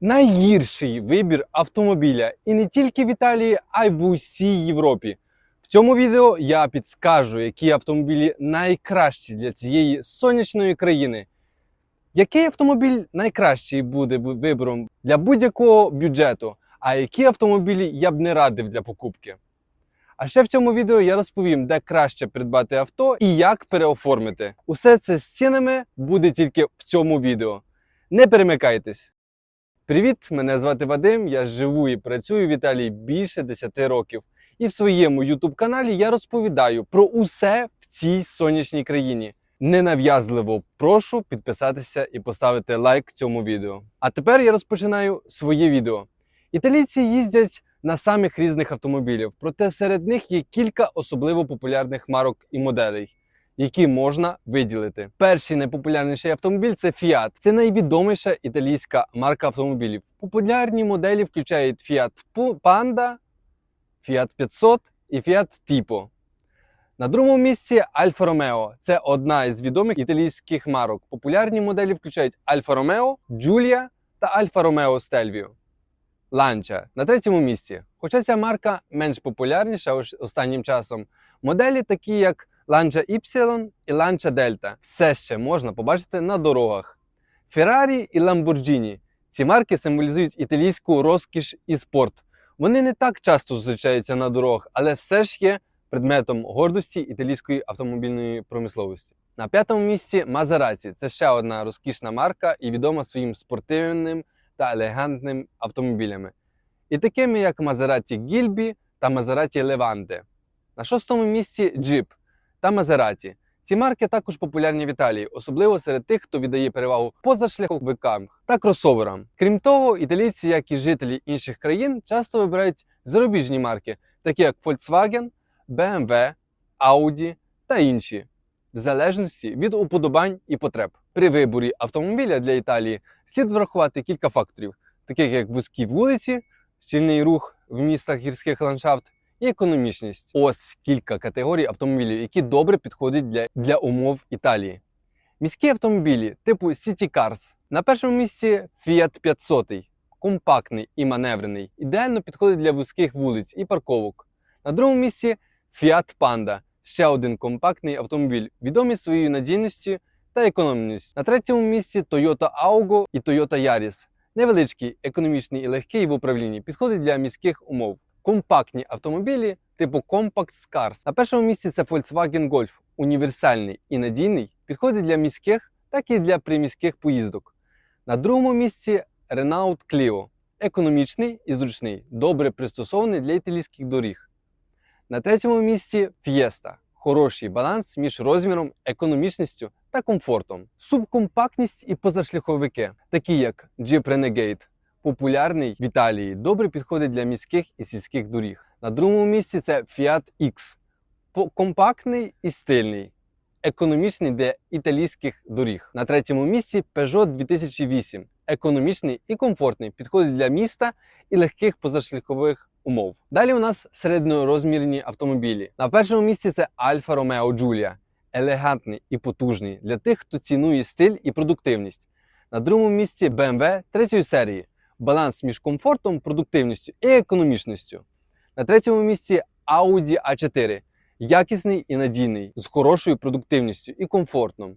найгірший вибір автомобіля і не тільки в Італії, а й в усій Європі. В цьому відео я підскажу, які автомобілі найкращі для цієї сонячної країни. Який автомобіль найкращий буде вибором для будь-якого бюджету, а які автомобілі я б не радив для покупки? А ще в цьому відео я розповім, де краще придбати авто і як переоформити. Усе це з цінами буде тільки в цьому відео. Не перемикайтесь! Привіт! Мене звати Вадим. Я живу і працюю в Італії більше 10 років. І в своєму youtube каналі я розповідаю про усе в цій сонячній країні. Ненав'язливо прошу підписатися і поставити лайк цьому відео. А тепер я розпочинаю своє відео. Італійці їздять на самих різних автомобілів, проте серед них є кілька особливо популярних марок і моделей, які можна виділити. Перший найпопулярніший автомобіль це Fiat. Це найвідоміша італійська марка автомобілів. Популярні моделі включають Fiat Panda, Fiat 500 і Fiat Tipo. На другому місці Альфа Ромео. Це одна із відомих італійських марок. Популярні моделі включають Альфа Ромео, Giulia та Альфа Ромео Stelvio. Lancia на третьому місці. Хоча ця марка менш популярніша останнім часом, моделі такі як Lancia Y і Lancia Delta все ще можна побачити на дорогах. Ferrari і Lamborghini. Ці марки символізують італійську розкіш і спорт. Вони не так часто зустрічаються на дорогах, але все ж є предметом гордості італійської автомобільної промисловості. На п'ятому місці Maserati. Це ще одна розкішна марка і відома своїм спортивним та елегантним автомобілями. І такими як Maserati Gilby та Maserati Levante. На шостому місці Jeep та Maserati. Ці марки також популярні в Італії, особливо серед тих, хто віддає перевагу позашляховикам та кросоверам. Крім того, італійці, як і жителі інших країн, часто вибирають зарубіжні марки, такі як Volkswagen, BMW, Audi та інші, в залежності від уподобань і потреб. При виборі автомобіля для Італії слід врахувати кілька факторів, таких як вузькі вулиці, щільний рух в містах гірських ландшафт і економічність. Ось кілька категорій автомобілів, які добре підходять для, для умов Італії. Міські автомобілі типу City Cars. На першому місці Fiat 500, компактний і маневрений, ідеально підходить для вузьких вулиць і парковок. На другому місці Fiat Panda, ще один компактний автомобіль, відомий своєю надійністю та економністю. На третьому місці Toyota Augo і Toyota Yaris. Невеличкий, економічний і легкий в управлінні, підходить для міських умов. Компактні автомобілі типу Compact Cars. На першому місці це Volkswagen Golf, універсальний і надійний, підходить для міських, так і для приміських поїздок. На другому місці Renault Clio, економічний і зручний, добре пристосований для італійських доріг. На третьому місці Fiesta. Хороший баланс між розміром, економічністю та комфортом. Субкомпактність і позашляховики, такі як Jeep Renegade, популярний в Італії, добре підходить для міських і сільських доріг. На другому місці це Fiat X. Компактний і стильний, економічний для італійських доріг. На третьому місці Peugeot 2008. Економічний і комфортний, підходить для міста і легких позашляхових умов. Далі у нас середньорозмірні автомобілі. На першому місці це Alfa Romeo Giulia. Елегантний і потужний для тих, хто цінує стиль і продуктивність. На другому місці BMW третьої серії. Баланс між комфортом, продуктивністю і економічністю. На третьому місці Audi A4. Якісний і надійний, з хорошою продуктивністю і комфортом.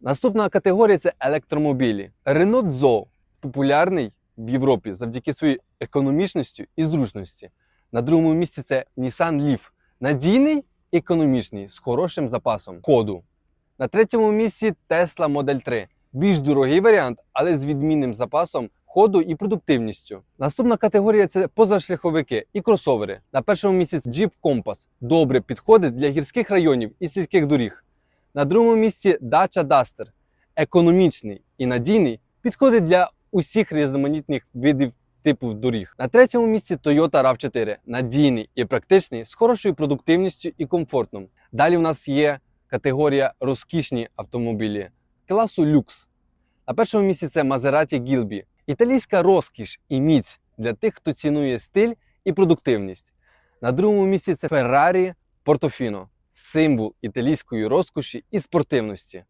Наступна категорія це електромобілі. Renault Zoe популярний в Європі завдяки своїй економічності і зручності. На другому місці це Nissan Leaf. Надійний, економічний, з хорошим запасом ходу. На третьому місці Tesla Model 3. Більш дорогий варіант, але з відмінним запасом ходу і продуктивністю. Наступна категорія це позашляховики і кросовери. На першому місці Jeep Compass. Добре підходить для гірських районів і сільських доріг. На другому місці Dacia Duster. Економічний і надійний, підходить для усіх різноманітних видів типу доріг. На третьому місці Toyota RAV4. Надійний і практичний, з хорошою продуктивністю і комфортом. Далі в нас є категорія розкішні автомобілі класу люкс. На першому місці це Maserati Gilby. Італійська розкіш і міць для тих, хто цінує стиль і продуктивність. На другому місці це Ferrari Portofino, символ італійської розкоші і спортивності.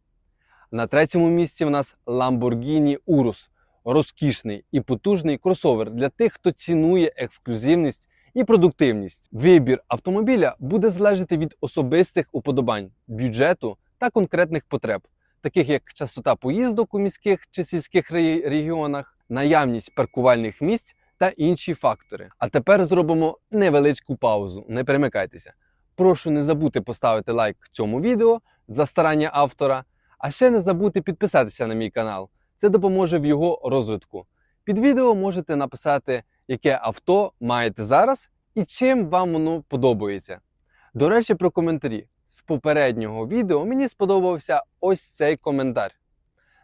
На третьому місці в нас Lamborghini Urus, розкішний і потужний кросовер для тих, хто цінує ексклюзивність і продуктивність. Вибір автомобіля буде залежати від особистих уподобань, бюджету та конкретних потреб, таких як частота поїздок у міських чи сільських регіонах, наявність паркувальних місць та інші фактори. А тепер зробимо невеличку паузу. Не перемикайтеся. Прошу не забути поставити лайк цьому відео за старання автора, а ще не забудьте підписатися на мій канал. Це допоможе в його розвитку. Під відео можете написати, яке авто маєте зараз і чим вам воно подобається. До речі, про коментарі. З попереднього відео мені сподобався ось цей коментар.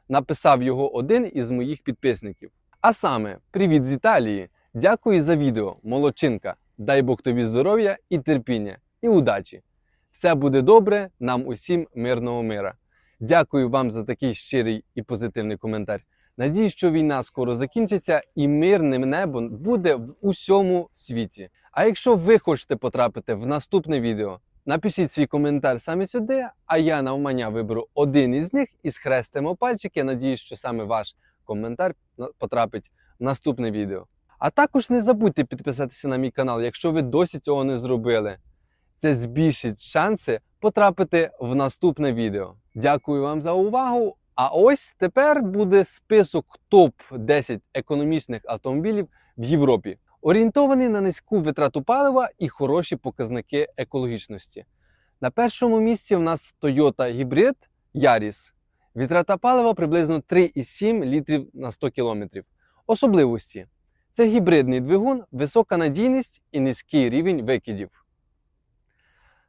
Написав його один із моїх підписників. А саме, привіт з Італії! Дякую за відео, молодчинка. Дай Бог тобі здоров'я і терпіння, і удачі. Все буде добре, нам усім мирного мира. Дякую вам за такий щирий і позитивний коментар. Надію, що війна скоро закінчиться і мирним небом буде в усьому світі. А якщо ви хочете потрапити в наступне відео, напишіть свій коментар саме сюди, а я навмання виберу один із них і схрестимо пальчики. Надіюсь, що саме ваш коментар потрапить в наступне відео. А також не забудьте підписатися на мій канал, якщо ви досі цього не зробили. Це збільшить шанси потрапити в наступне відео. Дякую вам за увагу. А ось тепер буде список топ-10 економічних автомобілів в Європі, орієнтований на низьку витрату палива і хороші показники екологічності. На першому місці у нас Toyota Hybrid Yaris. Витрата палива приблизно 3,7 літрів на 100 км. Особливості це гібридний двигун, висока надійність і низький рівень викидів.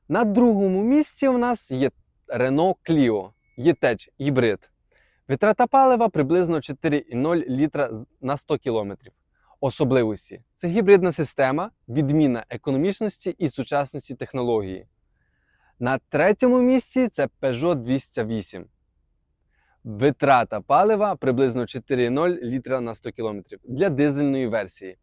На другому місці у нас є Renault Clio E-Tech гібрид. Витрата палива приблизно 4,0 літра на 100 км. Особливості це гібридна система, відміна економічності і сучасності технології. На третьому місці це Peugeot 208. Витрата палива приблизно 4,0 літра на 100 км для дизельної версії.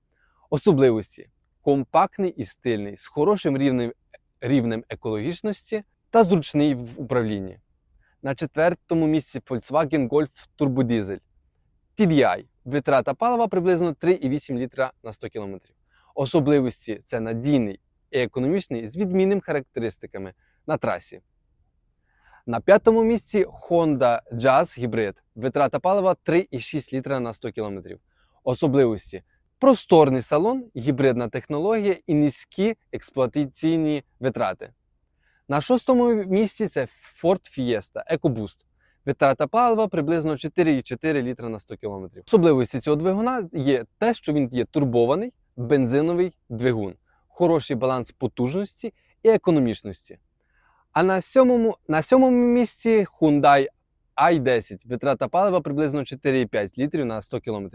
Особливості компактний і стильний, з хорошим рівнем, рівнем екологічності та зручний в управлінні. На четвертому місці Volkswagen Golf Turbo TDI. Витрата палива приблизно 3,8 літра на 100 км. Особливості це надійний і економічний з відмінними характеристиками на трасі. На п'ятому місці Honda Jazz Hybrid. Витрата палива 3,6 літра на 100 км. Особливості просторний салон, гібридна технологія і низькі експлуатаційні витрати. На шостому місці це Ford Fiesta EcoBoost. Витрата палива приблизно 4,4 літра на 100 км. Особливості цього двигуна є те, що він є турбований бензиновий двигун, хороший баланс потужності і економічності. А на сьомому, на сьомому місці Hyundai i10. Витрата палива приблизно 4,5 літрів на 100 км.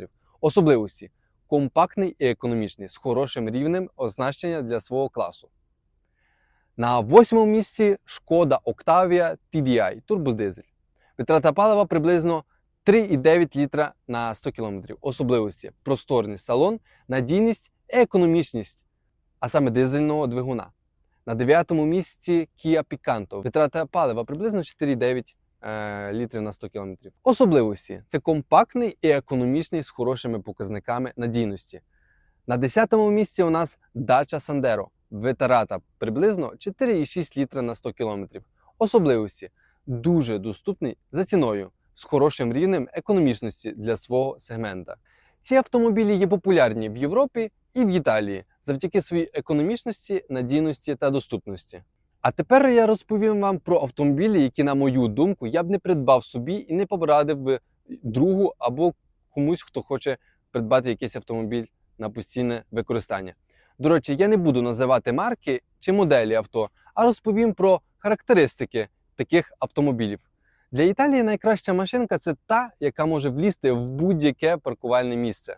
Особливості компактний і економічний з хорошим рівнем оснащення для свого класу. На восьмому місці Шкода Octavia TDI турбодизель. Витрата палива приблизно 3,9 літра на 100 км. Особливості просторний салон, надійність і економічність, а саме дизельного двигуна. На дев'ятому місці Kia Picanto. Витрата палива приблизно 4,9 е, літрів на 100 км. Особливості це компактний і економічний з хорошими показниками надійності. На 10-му місці у нас Dacia Sandero. Витрата приблизно 4,6 літра на 100 км. Особливості дуже доступний за ціною з хорошим рівнем економічності для свого сегмента. Ці автомобілі є популярні в Європі і в Італії завдяки своїй економічності, надійності та доступності. А тепер я розповім вам про автомобілі, які, на мою думку, я б не придбав собі і не порадив би другу або комусь, хто хоче придбати якийсь автомобіль на постійне використання. До речі, я не буду називати марки чи моделі авто, а розповім про характеристики таких автомобілів. Для Італії найкраща машинка це та, яка може влізти в будь-яке паркувальне місце.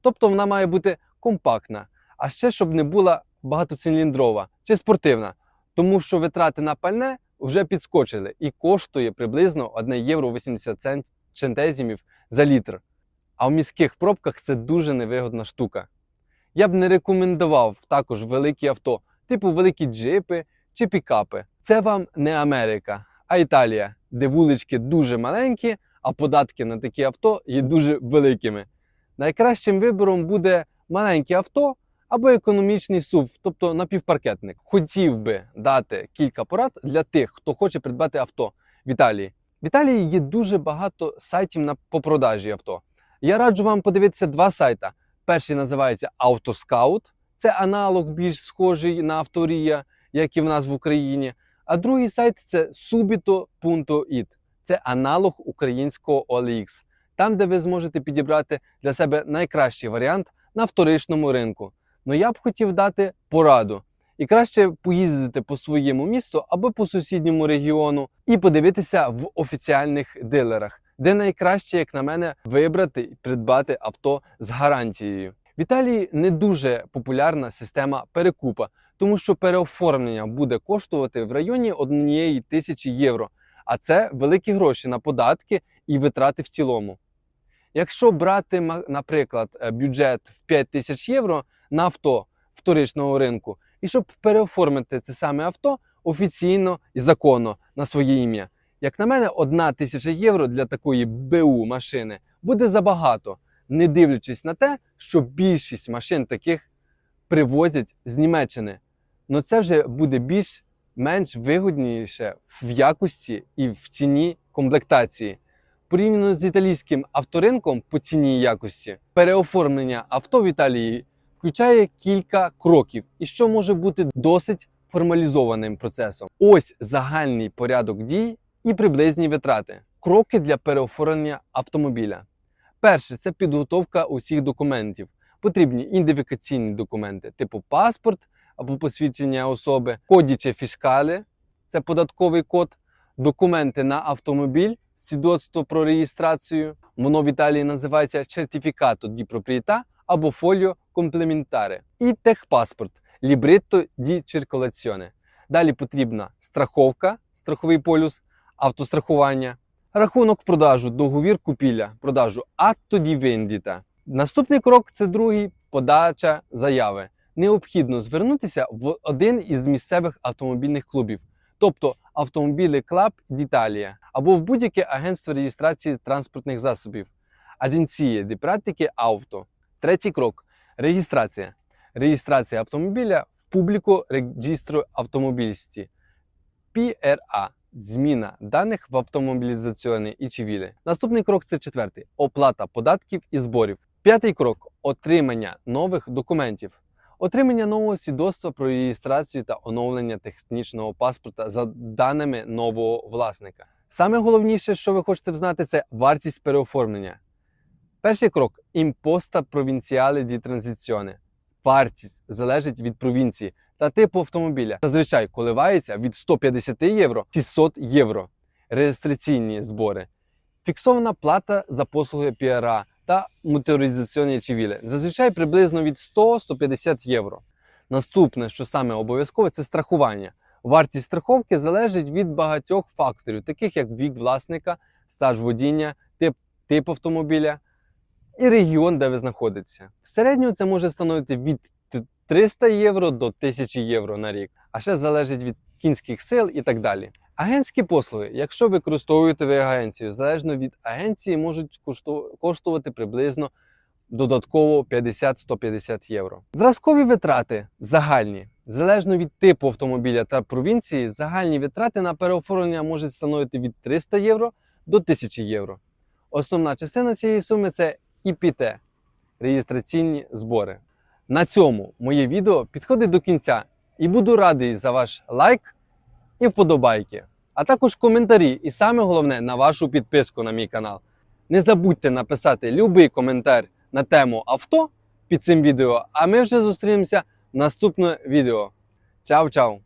Тобто вона має бути компактна, а ще щоб не була багатоциліндрова чи спортивна, тому що витрати на пальне вже підскочили і коштує приблизно 1 євро 80 центезімів за літр. А в міських пробках це дуже невигодна штука. Я б не рекомендував також великі авто, типу великі джипи чи пікапи. Це вам не Америка, а Італія, де вулички дуже маленькі, а податки на такі авто є дуже великими. Найкращим вибором буде маленьке авто або економічний SUV, тобто напівпаркетник. Хотів би дати кілька порад для тих, хто хоче придбати авто в Італії. В Італії є дуже багато сайтів на по продажі авто. Я раджу вам подивитися два сайта. Перший називається Autoscout, це аналог більш схожий на авторія, як і в нас в Україні. А другий сайт це subito.it. Це аналог українського OLX, там, де ви зможете підібрати для себе найкращий варіант на вторичному ринку. Ну я б хотів дати пораду. І краще поїздити по своєму місту або по сусідньому регіону і подивитися в офіціальних дилерах, де найкраще, як на мене, вибрати і придбати авто з гарантією. В Італії не дуже популярна система перекупа, тому що переоформлення буде коштувати в районі однієї тисячі євро, а це великі гроші на податки і витрати в цілому. Якщо брати, наприклад, е, бюджет в 5 тисяч євро на авто вторичного ринку, і щоб переоформити це саме авто офіційно і законно на своє ім'я. Як на мене, одна тисяча євро для такої БУ машини буде забагато, не дивлячись на те, що більшість машин таких привозять з Німеччини. Ну це вже буде більш менш вигідніше в якості і в ціні комплектації. Порівняно з італійським авторинком по ціні і якості, переоформлення авто в Італії включає кілька кроків, і що може бути досить формалізованим процесом. Ось загальний порядок дій і приблизні витрати. Кроки для переоформлення автомобіля. Перше це підготовка усіх документів. Потрібні ідентифікаційні документи, типу паспорт або посвідчення особи, кодіче фіскале, це податковий код, документи на автомобіль, свідоцтво про реєстрацію. Воно в Італії називається сертифікато ді проприєта або фоліо комплементаре. І техпаспорт лібритто ді циркуляціоне. Далі потрібна страховка, страховий полюс, автострахування, рахунок продажу, договір купівля, продажу атто ді вендіта. Наступний крок це другий подача заяви. Необхідно звернутися в один із місцевих автомобільних клубів, тобто Автомобілі Клаб d'Italia або в будь-яке агентство реєстрації транспортних засобів, Агенції ді практики авто. Третій крок реєстрація. Реєстрація автомобіля в публіку реєстру автомобільсті. PRA зміна даних в автомобілізаційній і цивілі. Наступний крок це четвертий оплата податків і зборів. П'ятий крок отримання нових документів. Отримання нового свідоцтва про реєстрацію та оновлення технічного паспорта за даними нового власника. Саме головніше, що ви хочете знати, це вартість переоформлення. Перший крок імпоста провінціале ді транзиціоне. Вартість залежить від провінції та типу автомобіля. Зазвичай коливається від 150 євро 600 євро. Реєстраційні збори. Фіксована плата за послуги PRA та моторизаційні цивілі. Зазвичай приблизно від 100-150 євро. Наступне, що саме обов'язкове, це страхування. Вартість страховки залежить від багатьох факторів, таких як вік власника, стаж водіння, тип, тип автомобіля і регіон, де ви знаходитеся. В середньому це може становити від 300 євро до 1000 євро на рік, а ще залежить від кінських сил і так далі. Агентські послуги, якщо використовуєте ви агенцію, залежно від агенції, можуть коштувати приблизно додатково 50-150 євро. Зразкові витрати загальні, залежно від типу автомобіля та провінції, загальні витрати на переоформлення можуть становити від 300 євро до 1000 євро. Основна частина цієї суми це ІПТ реєстраційні збори. На цьому моє відео підходить до кінця і буду радий за ваш лайк і вподобайки, а також коментарі, і саме головне на вашу підписку на мій канал. Не забудьте написати будь-який коментар на тему авто під цим відео, а ми вже зустрінемося в наступному відео. Чао-чао!